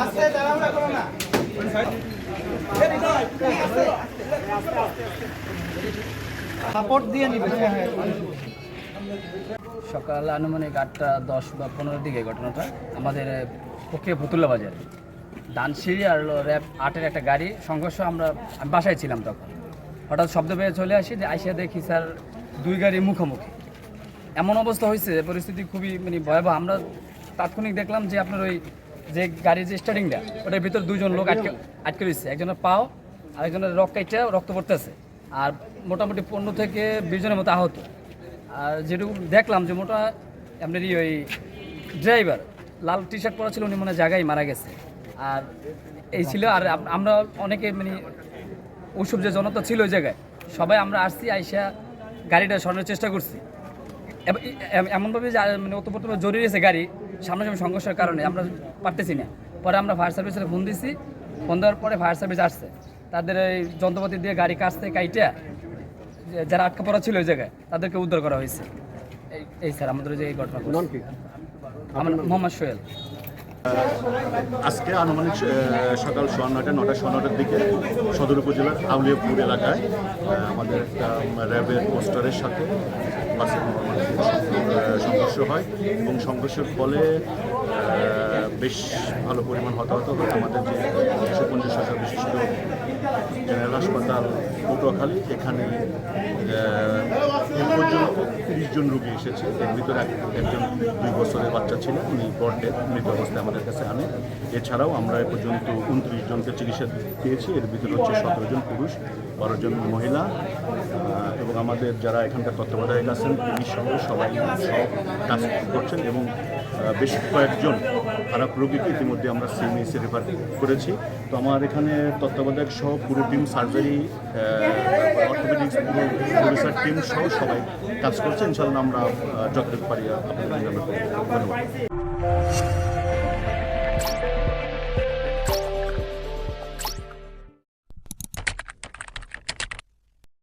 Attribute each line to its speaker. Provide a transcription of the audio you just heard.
Speaker 1: আস্তে তাড়াহুড়া সাপোর্ট দিয়ে নিবে।
Speaker 2: সকাল আনুমানিক আটটা দশ বা পনেরোর দিকে ঘটনাটা। আমাদের পক্ষে ফতুল্লা বাজার। ডানসিঁড়ি আর র্যাব আটের একটা গাড়ি, সংঘর্ষ আমরা, আমি বাসায় ছিলাম তখন। হঠাৎ শব্দ পেয়ে চলে আসি যে, আইসা দেখি স্যার দুই গাড়ি মুখোমুখি। এমন অবস্থা হয়েছে পরিস্থিতি খুবই মানে ভয়াবহ। আমরা তাৎক্ষণিক দেখলাম যে আপনার ওই যে গাড়ির যে স্টার্টিংটা ওটার ভিতর দুজন লোক আটকে আটকে রয়েছে। একজনের পাও আর একজনের রক কাইটা, রক্ত পড়তেছে। আর মোটামুটি পনেরো থেকে বিশ জনের মতো আহত। আর যেটুকু দেখলাম যে মোটা আপনার ওই ড্রাইভার লাল টি শার্ট পরা ছিল, উনি মনে জায়গায় মারা গেছে। আর এই ছিল, আর আমরা অনেকে মানে ওসব যে জনতা ছিল ওই জায়গায়, সবাই আমরা আসছি, আইসা গাড়িটা সরানোর চেষ্টা করছি। এমনভাবে যে মানে ওতপ্রোতভাবে জরুরি গেছে গাড়ি, সামনাসামনি সংঘর্ষের কারণে, আমরা পারতেছি না। পরে আমরা ফায়ার সার্ভিসের ফোন দিছি ফোন দেওয়ার পরে ফায়ার সার্ভিস আসছে। তাদের এই যন্ত্রপাতি দিয়ে গাড়ি কাছতে কাইটা যারা আটকা পড়া ছিল ওই জায়গায় তাদেরকে উদ্ধার করা হয়েছে। এই- স্যার আমাদের যে এই ঘটনা। আমার মোহাম্মদ সোহেল।
Speaker 3: আজকে আনুমানিক সকাল সোয়া নয়টা নটা সোয়া নটার দিকে সদর উপজেলার আউলিয়াপুর এলাকায় আমাদের একটা র্যাবের পোস্টারের সাথে বাসের সংঘর্ষ হয় এবং সংঘর্ষের ফলে বেশ ভালো পরিমাণ হতাহত হয় আমাদের যে একশো পঞ্চাশ হাজার বিশিষ্ট জেনারেল হাসপাতাল পটুয়াখালী, এখানে পর্যন্ত তিরিশ জন রোগী এসেছে। এর ভিতরে এক- একজন দুই বছরের বাচ্চা ছিল, উনি বড্ডে মৃত অবস্থায় আমাদের কাছে আনে। এছাড়াও আমরা এ পর্যন্ত উনত্রিশ জনকে চিকিৎসা পেয়েছি। এর ভিতরে হচ্ছে সতেরো জন পুরুষ, বারো জন মহিলা এবং আমাদের যারা এখানকার তত্ত্বাবধায়ক আছেন তিনি সহ সবাই সব কাজ করছেন এবং বেশ কয়েকজন খারাপ রোগীকে ইতিমধ্যে আমরা সিএমএসে রেফার করেছি। তো আমার এখানে তত্ত্বাবধায়ক সহ পুরো টিম সার্জারি পুরো টিম সহ সবাই কাজ করছে। ইনশাল্লাহ আমরা যতটুকু পারি আপনাদের ধন্যবাদ।